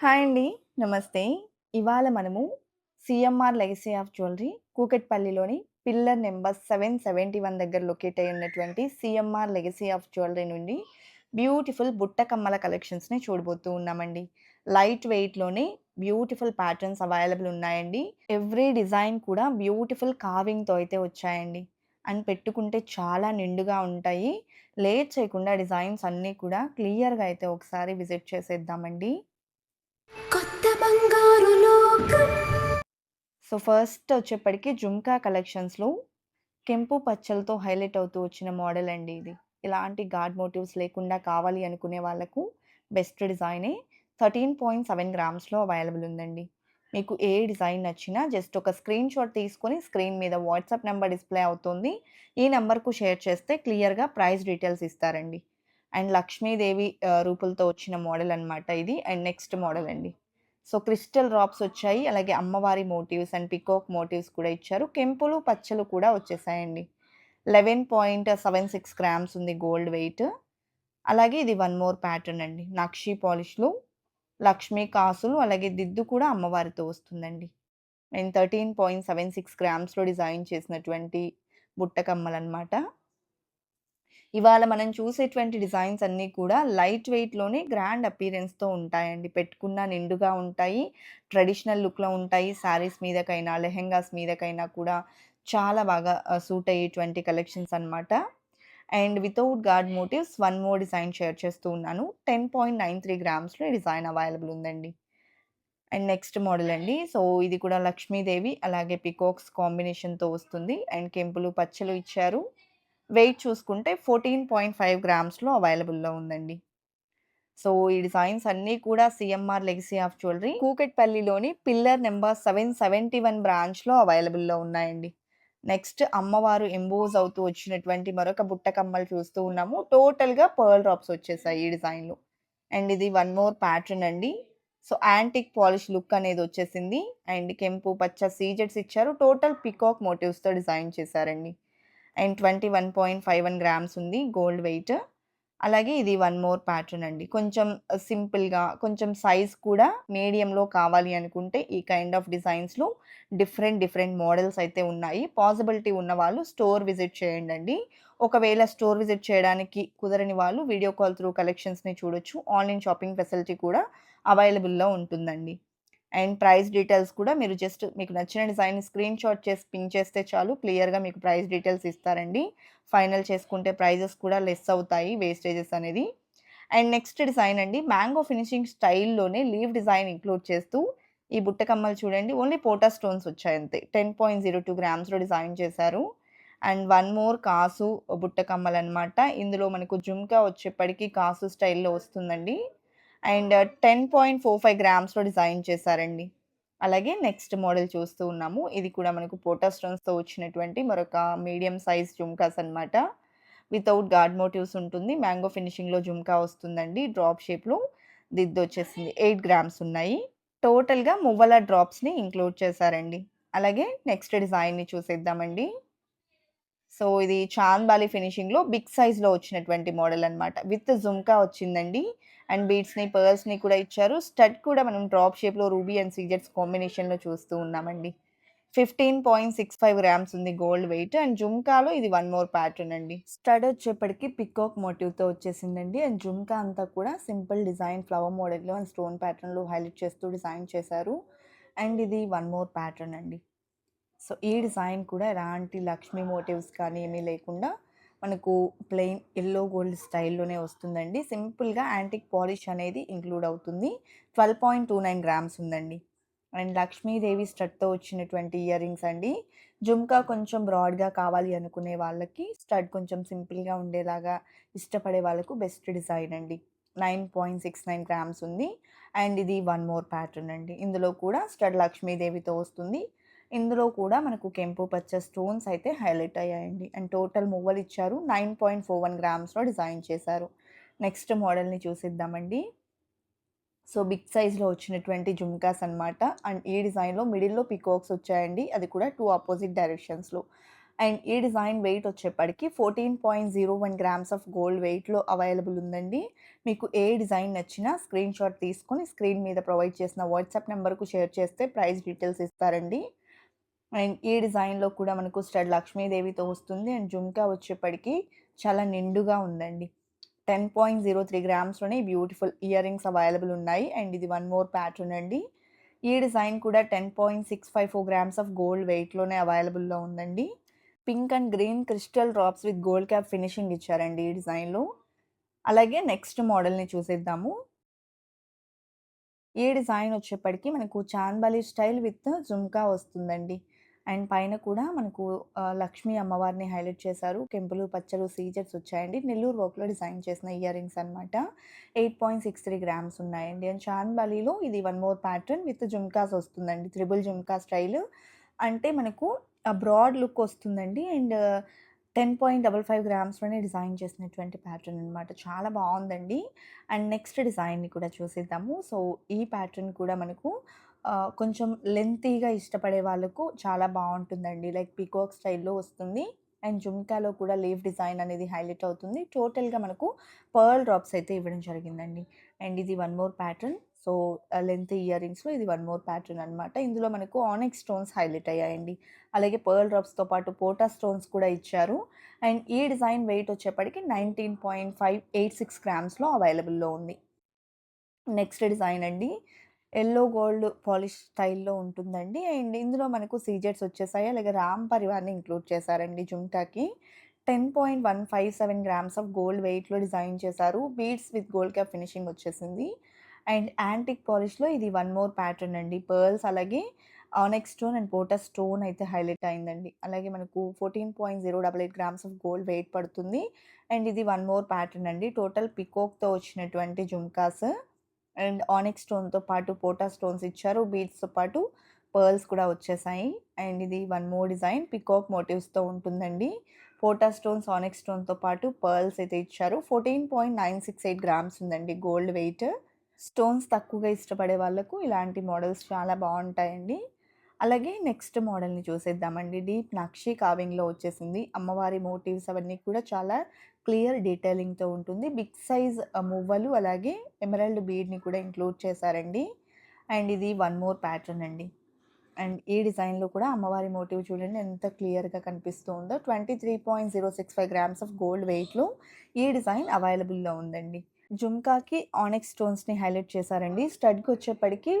Hi అండి. నమస్తే. ఇవాళ మనము CMR legacy of jewellery కూకట్పల్లిలోని pillar number seven seventy one దగ్గర లొకేట్ అయ్యి ఉన్నటువంటి సిఎంఆర్ లెగసీ ఆఫ్ జ్యువెలరీ నుండి బ్యూటిఫుల్ బుట్ట కమ్మల కలెక్షన్స్‌ని చూడబోతూ ఉన్నామండి. లైట్ వెయిట్‌లోనే బ్యూటిఫుల్ ప్యాటర్న్స్ అవైలబుల్ ఉన్నాయండి. ఎవ్రీ డిజైన్ కూడా బ్యూటిఫుల్ కావింగ్తో అయితే వచ్చాయండి. అండ్ పెట్టుకుంటే చాలా నిండుగా ఉంటాయి. లేట్ చేయకుండా డిజైన్స్ అన్నీ కూడా క్లియర్‌గా అయితే ఒకసారి విజిట్ చేసేద్దామండి. కొత్త బంగారు లోకం సో, ఫస్ట్ వచ్చేప్పటికి జుంకా కలెక్షన్స్‌లో కెంపు పచ్చలతో హైలైట్ అవుతూ వచ్చిన మోడల్ అండి ఇది. ఇలాంటి గాడ్ మోటివ్స్ లేకుండా కావాలి అనుకునే వాళ్ళకు బెస్ట్ డిజైనే 13.7 గ్రామ్స్‌లో అవైలబుల్ ఉందండి. మీకు ఏ డిజైన్ నచ్చినా జస్ట్ ఒక స్క్రీన్ షాట్ తీసుకొని స్క్రీన్ మీద వాట్సాప్ నెంబర్ డిస్‌ప్లే అవుతుంది. ఈ నెంబర్కు షేర్ చేస్తే క్లియర్‌గా ప్రైస్ డీటెయిల్స్ ఇస్తారండి. అండ్ లక్ష్మీదేవి రూపులతో వచ్చిన మోడల్ అనమాట ఇది. అండ్ నెక్స్ట్ మోడల్ అండి. సో, క్రిస్టల్ డ్రాప్స్ వచ్చాయి. అలాగే అమ్మవారి మోటివ్స్ అండ్ పీకాక్ మోటివ్స్ కూడా ఇచ్చారు. కెంపులు, పచ్చలు కూడా వచ్చేసాయండి. 11.76 గ్రామ్స్ ఉంది గోల్డ్ వెయిట్. అలాగే ఇది వన్ మోర్ ప్యాటర్న్ అండి. నక్షి పాలిష్లు లక్ష్మీ కాసులు అలాగే దిద్దు కూడా అమ్మవారితో వస్తుందండి. అండ్ 13.76 గ్రామ్స్‌లో డిజైన్ చేసినటువంటి బుట్టకమ్మలు అనమాట ఇవాళ మనం చూసేటువంటి డిజైన్స్ అన్నీ కూడా లైట్ వెయిట్‌లోనే గ్రాండ్ అపీరెన్స్తో ఉంటాయండి. పెట్టుకున్న నిండుగా ఉంటాయి. ట్రెడిషనల్ లుక్‌లో ఉంటాయి. శారీస్ మీదకైనా, లెహెంగాస్ మీదకైనా కూడా చాలా బాగా సూట్ అయ్యేటువంటి కలెక్షన్స్ అన్నమాట. And without guard motives one more design share చేస్తూ ఉన్నాను. 10.93 గ్రామ్స్‌లో డిజైన్ అవైలబుల్ ఉందండి. అండ్ నెక్స్ట్ మోడల్ అండి. సో, ఇది కూడా లక్ష్మీదేవి అలాగే పీకాక్స్ కాంబినేషన్‌తో వస్తుంది. అండ్ కెంపులు, పచ్చలు ఇచ్చారు. వెయిట్ చూసుకుంటే 14.5 గ్రామ్స్‌లో అవైలబుల్‌లో ఉందండి. సో, ఈ డిజైన్స్ అన్నీ కూడా CMR legacy of jewellery కూకట్పల్లిలోని pillar number seven seventy one బ్రాంచ్‌లో అవైలబుల్‌లో ఉన్నాయండి. నెక్స్ట్ అమ్మవారు ఎంబోజ్ అవుతూ వచ్చినటువంటి మరొక బుట్ట కమ్మలు చూస్తూ ఉన్నాము. టోటల్‌గా పర్ల్ డ్రాప్స్ వచ్చేసాయి ఈ డిజైన్‌లో. అండ్ ఇది వన్ మోర్ ప్యాటర్న్ అండి. సో, యాంటిక్ పాలిష్ లుక్ అనేది వచ్చేసింది. అండ్ కెంపు, పచ్చ సీజెడ్స్ ఇచ్చారు. టోటల్ పీకాక్ మోటివ్స్‌తో డిజైన్ చేశారండి. అండ్ 21.51 గ్రామ్స్ ఉంది గోల్డ్ వెయిట్. అలాగే ఇది వన్ మోర్ ప్యాటర్న్ అండి. కొంచెం సింపుల్‌గా, కొంచెం సైజ్ కూడా మీడియంలో కావాలి అనుకుంటే ఈ కైండ్ ఆఫ్ డిజైన్స్‌లో డిఫరెంట్, డిఫరెంట్ మోడల్స్ అయితే ఉన్నాయి. పాసిబిలిటీ ఉన్నవాళ్ళు స్టోర్ విజిట్ చేయండండి. ఒకవేళ స్టోర్ విజిట్ చేయడానికి కుదరని వాళ్ళు వీడియో కాల్ త్రూ కలెక్షన్స్‌ని చూడొచ్చు. ఆన్‌లైన్ షాపింగ్ ఫెసిలిటీ కూడా అవైలబుల్‌లో ఉంటుందండి. అండ్ ప్రైస్ డీటెయిల్స్ కూడా మీరు జస్ట్ మీకు నచ్చిన డిజైన్ స్క్రీన్ షాట్ చేసి పిన్ చేస్తే చాలు క్లియర్‌గా మీకు ప్రైస్ డీటెయిల్స్ ఇస్తారండి. ఫైనల్ చేసుకుంటే ప్రైజెస్ కూడా లెస్ అవుతాయి వేస్టేజెస్ అనేది. అండ్ నెక్స్ట్ డిజైన్ అండి. మ్యాంగో ఫినిషింగ్ స్టైల్‌లోనే లీవ్ డిజైన్ ఇంక్లూడ్ చేస్తూ ఈ బుట్ట కమ్మలు చూడండి. ఓన్లీ పోటా స్టోన్స్ వచ్చాయి అంతే. 10.02 గ్రామ్స్‌లో డిజైన్ చేశారు. అండ్ వన్ మోర్ కాసు బుట్ట కమ్మలన్నమాట. ఇందులో మనకు జుంకా వచ్చేప్పటికీ కాసు స్టైల్‌లో వస్తుందండి. అండ్ 10.45 గ్రామ్స్‌లో డిజైన్ చేశారండి. అలాగే నెక్స్ట్ మోడల్ చూస్తూ ఉన్నాము. ఇది కూడా మనకు పోటా స్టోన్స్‌తో వచ్చినటువంటి మరొక మీడియం సైజ్ జుమ్కాస్ అన్నమాట. వితౌట్ గాడ్ మోటివ్స్ ఉంటుంది. మ్యాంగో ఫినిషింగ్‌లో జుమ్కా వస్తుందండి. డ్రాప్ షేప్‌లో దిద్దు వచ్చేసింది. ఎయిట్ గ్రామ్స్ ఉన్నాయి. టోటల్‌గా మువ్వల డ్రాప్స్‌ని ఇంక్లూడ్ చేశారండి. అలాగే నెక్స్ట్ డిజైన్‌ని చూసేద్దామండి. సో, ఇది చాంద్ బాలి ఫినిషింగ్‌లో బిగ్ సైజ్‌లో వచ్చినటువంటి మోడల్ అనమాట విత్ జుమ్కా వచ్చిందండి. అండ్ బీడ్స్‌ని, పర్ల్స్‌ని కూడా ఇచ్చారు. స్టడ్ కూడా మనం డ్రాప్ షేప్‌లో రూబీ అండ్ సీజెట్స్ కాంబినేషన్‌లో చూస్తూ ఉన్నామండి. 15.65 గ్రామ్స్ ఉంది గోల్డ్ వెయిట్. అండ్ జుమ్కాలో ఇది వన్ మోర్ ప్యాటర్న్ అండి. స్టడ్ వచ్చేప్పటికి పీకాక్ మోటివ్‌తో వచ్చేసిందండి. అండ్ జుమ్కా అంతా కూడా సింపుల్ డిజైన్ ఫ్లవర్ మోడల్‌లో అండ్ స్టోన్ ప్యాటర్న్‌లో హైలైట్ చేస్తూ డిజైన్ చేశారు. అండ్ ఇది వన్ మోర్ ప్యాటర్న్ అండి. సో, ఈ డిజైన్ కూడా ఎలాంటి లక్ష్మీ మోటివ్స్ కానీ ఏమీ లేకుండా మనకు ప్లెయిన్ ఎల్లో గోల్డ్ స్టైల్‌లోనే వస్తుందండి. సింపుల్‌గా యాంటిక్ పాలిష్ అనేది ఇంక్లూడ్ అవుతుంది. 12.29 గ్రామ్స్ ఉందండి. అండ్ లక్ష్మీదేవి స్టడ్‌తో వచ్చినటువంటి ఇయర్ రింగ్స్ అండి. జుమ్కా కొంచెం బ్రాడ్‌గా కావాలి అనుకునే వాళ్ళకి స్టడ్ కొంచెం సింపుల్‌గా ఉండేలాగా ఇష్టపడే వాళ్ళకు బెస్ట్ డిజైన్ అండి. 9.69 గ్రామ్స్ ఉంది. అండ్ ఇది వన్ మోర్ ప్యాటర్న్ అండి. ఇందులో కూడా స్టడ్ లక్ష్మీదేవితో వస్తుంది. ఇందులో కూడా మనకు కెంపు, పచ్చ స్టోన్స్ అయితే హైలైట్ అయ్యాయండి. అండ్ టోటల్ మువ్వలు ఇచ్చారు. 9.41 గ్రామ్స్‌లో డిజైన్ చేశారు. నెక్స్ట్ మోడల్‌ని చూసిద్దామండి సో, బిగ్ సైజ్‌లో వచ్చినటువంటి జుమ్కాస్ అన్నమాట. అండ్ ఈ డిజైన్‌లో మిడిల్‌లో పీకాక్స్ వచ్చాయండి. అది కూడా టూ ఆపోజిట్ డైరెక్షన్స్‌లో. అండ్ ఈ డిజైన్ వెయిట్ వచ్చేప్పటికి fourteen point zero one grams of gold వెయిట్లో అవైలబుల్ ఉందండి మీకు ఏ డిజైన్ నచ్చినా స్క్రీన్ షాట్ తీసుకొని స్క్రీన్ మీద ప్రొవైడ్ చేసిన వాట్సాప్ నెంబర్కు షేర్ చేస్తే ప్రైస్ డీటెయిల్స్ ఇస్తారండి అండ్ ఈ డిజైన్లో కూడా మనకు స్టడ్ లక్ష్మీదేవితో వస్తుంది. అండ్ జుమ్కా వచ్చేప్పటికి చాలా నిండుగా ఉందండి. టెన్ పాయింట్ జీరో త్రీ గ్రామ్స్లోనే బ్యూటిఫుల్ ఇయర్ రింగ్స్ అవైలబుల్ ఉన్నాయి. అండ్ ఇది వన్ మోర్ ప్యాటర్న్ అండి. ఈ డిజైన్ కూడా ten point six five four grams of gold వెయిట్లోనే అవైలబుల్లో ఉందండి. Pink and green crystal drops with gold cap finishing ఇచ్చారండి ఈ డిజైన్లో. అలాగే నెక్స్ట్ మోడల్ని చూసేద్దాము. ఈ డిజైన్ వచ్చేప్పటికి మనకు చాందబాలి స్టైల్ విత్ జుమ్కా వస్తుందండి. అండ్ పైన కూడా మనకు లక్ష్మీ అమ్మవారిని హైలైట్ చేశారు. కెంపులు పచ్చలు సీజర్స్ వచ్చాయండి. నెల్లూరు వర్క్లో డిజైన్ చేసిన ఇయర్ రింగ్స్ అనమాట eight point six three grams ఉన్నాయండి. అండ్ చాందబాలిలో ఇది one more pattern with jhumkas వస్తుందండి. Triple jhumka style. అంటే మనకు బ్రాడ్ లుక్ వస్తుందండి. And ten point double five గ్రామ్స్లోనే design చేసినటువంటి ప్యాటర్న్ అనమాట చాలా బాగుందండి. అండ్ నెక్స్ట్ డిజైన్ని కూడా చూసేద్దాము. సో ఈ ప్యాటర్న్ కూడా మనకు కొంచెం లెంతీగా ఇష్టపడే వాళ్ళకు చాలా బాగుంటుందండి లైక్ పీకాక్ స్టైల్లో వస్తుంది. అండ్ జుమ్కాలో కూడా లీఫ్ డిజైన్ అనేది హైలైట్ అవుతుంది. టోటల్గా మనకు పర్ల్ డ్రాప్స్ అయితే ఇవ్వడం జరిగిందండి. అండ్ ఇది one more pattern. So length year రింగ్స్లో ఇది వన్ మోర్ ప్యాటర్న్ అనమాట ఇందులో మనకు ఆనెక్ స్టోన్స్ హైలైట్ అయ్యాయండి. అలాగే పర్ల్ డ్రాప్స్తో పాటు పోటా స్టోన్స్ కూడా ఇచ్చారు. అండ్ ఈ డిజైన్ వెయిట్ వచ్చేప్పటికి nineteen point five eight six గ్రామ్స్లో అవైలబుల్లో ఉంది. నెక్స్ట్ డిజైన్ అండి. ఎల్లో గోల్డ్ పాలిష్ స్టైల్లో ఉంటుందండి. అండ్ ఇందులో మనకు సీజెట్స్ వచ్చేసాయి? అలాగే రామ్ పరివార్ని ఇంక్లూడ్ చేశారండి జుమ్కాకి ten point one five seven grams of gold వెయిట్లో డిజైన్ చేశారు. Beads with gold cap finishing వచ్చేసింది. అండ్ యాంటిక్ పాలిష్లో ఇది వన్ మోర్ ప్యాటర్న్ అండి. పర్ల్స్ అలాగే ఆనెక్ స్టోన్ అండ్ పోటా స్టోన్ అయితే హైలైట్ అయిందండి. అలాగే మనకు fourteen point zero double eight grams of gold weight పడుతుంది. అండ్ ఇది వన్ మోర్ ప్యాటర్న్ అండి. టోటల్ పికోక్తో వచ్చినటువంటి జుమ్కాస్. అండ్ ఆనిక్ స్టోన్తో పాటు పోటా స్టోన్స్ ఇచ్చారు. బీడ్స్తో పాటు పర్ల్స్ కూడా వచ్చేసాయి. అండ్ ఇది వన్ మోర్ డిజైన్. పికాక్ మోటివ్స్తో ఉంటుందండి. పోటా స్టోన్స్ ఆనిక్ స్టోన్తో పాటు పర్ల్స్ అయితే ఇచ్చారు. Fourteen point nine six eight grams ఉందండి గోల్డ్ వెయిట్. స్టోన్స్ తక్కువగా ఇష్టపడే వాళ్ళకు ఇలాంటి మోడల్స్ చాలా బాగుంటాయండి. అలాగే నెక్స్ట్ మోడల్ని చూసేద్దామండి. డీప్ నక్షి కావింగ్లో వచ్చేసింది. అమ్మవారి మోటివ్స్ అవన్నీ కూడా చాలా క్లియర్ డీటెయిలింగ్తో ఉంటుంది. బిగ్ సైజ్ మువ్వలు అలాగే ఎమరల్డ్ బీడ్ని కూడా ఇంక్లూడ్ చేశారండి. అండ్ ఇది వన్ మోర్ ప్యాటర్న్ అండి. అండ్ ఈ డిజైన్లో కూడా అమ్మవారి మోటివ్ చూడండి ఎంత క్లియర్గా కనిపిస్తూ ఉందో twenty three point zero six five grams of gold వెయిట్లో ఈ డిజైన్ అవైలబుల్లో ఉందండి. జుమ్కాకి ఆనెక్ స్టోన్స్ని హైలైట్ చేశారండి. స్టడ్కి వచ్చేప్పటికి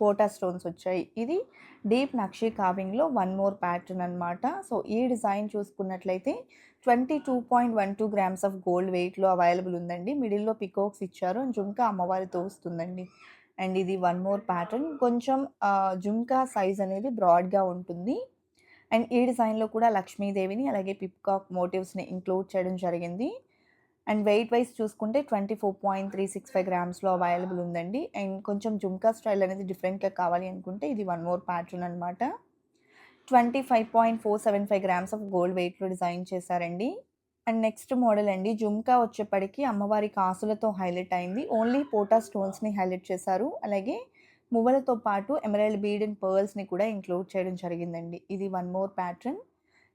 పోటా స్టోన్స్ వచ్చాయి. ఇది డీప్ నక్షి కావింగ్లో వన్ మోర్ ప్యాటర్న్ అనమాట సో ఈ డిజైన్ చూసుకున్నట్లయితే twenty two point one two grams of gold వెయిట్లో అవైలబుల్ ఉందండి. మిడిల్లో పికోక్స్ ఇచ్చారు. అండ్ జుంకా అమ్మవారితో వస్తుందండి అండ్ ఇది వన్ మోర్ ప్యాటర్న్. కొంచెం జుంకా సైజ్ అనేది బ్రాడ్గా ఉంటుంది. అండ్ ఈ డిజైన్లో కూడా లక్ష్మీదేవిని అలాగే పిప్కాక్ మోటివ్స్ని ఇంక్లూడ్ చేయడం జరిగింది. అండ్ వెయిట్ వైజ్ చూసుకుంటే twenty four point three six five గ్రామ్స్లో available ఉందండి. అండ్ కొంచెం జుంకా స్టైల్ అనేది డిఫరెంట్గా కావాలి అనుకుంటే ఇది వన్ మోర్ ప్యాటర్న్ అనమాట twenty five point four seven five grams of gold వెయిట్లో డిజైన్ చేశారండి. అండ్ నెక్స్ట్ మోడల్ అండి జుమ్కా వచ్చేప్పటికి అమ్మవారి కాసులతో హైలైట్ అయింది. ఓన్లీ పోటా స్టోన్స్ని హైలైట్ చేశారు. అలాగే మువ్వలతో పాటు ఎమరాల్డ్ బీడ్ అండ్ పర్ల్స్ని కూడా ఇంక్లూడ్ చేయడం జరిగిందండి. ఇది వన్ మోర్ ప్యాటర్న్.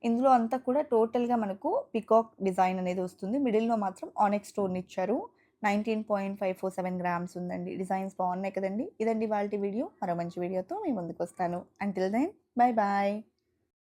ఇందులో అంతా కూడా టోటల్గా మనకు పికాక్ డిజైన్ అనేది వస్తుంది. మిడిల్లో మాత్రం ఆనెక్ స్టోన్ ఇచ్చారు. Nineteen point five four seven grams ఉందండి. డిజైన్స్ బాగున్నాయి కదండి. ఇదండి వాళ్ళ వీడియో. మరో మంచి వీడియోతో మేము ముందుకు వస్తాను. Until then bye bye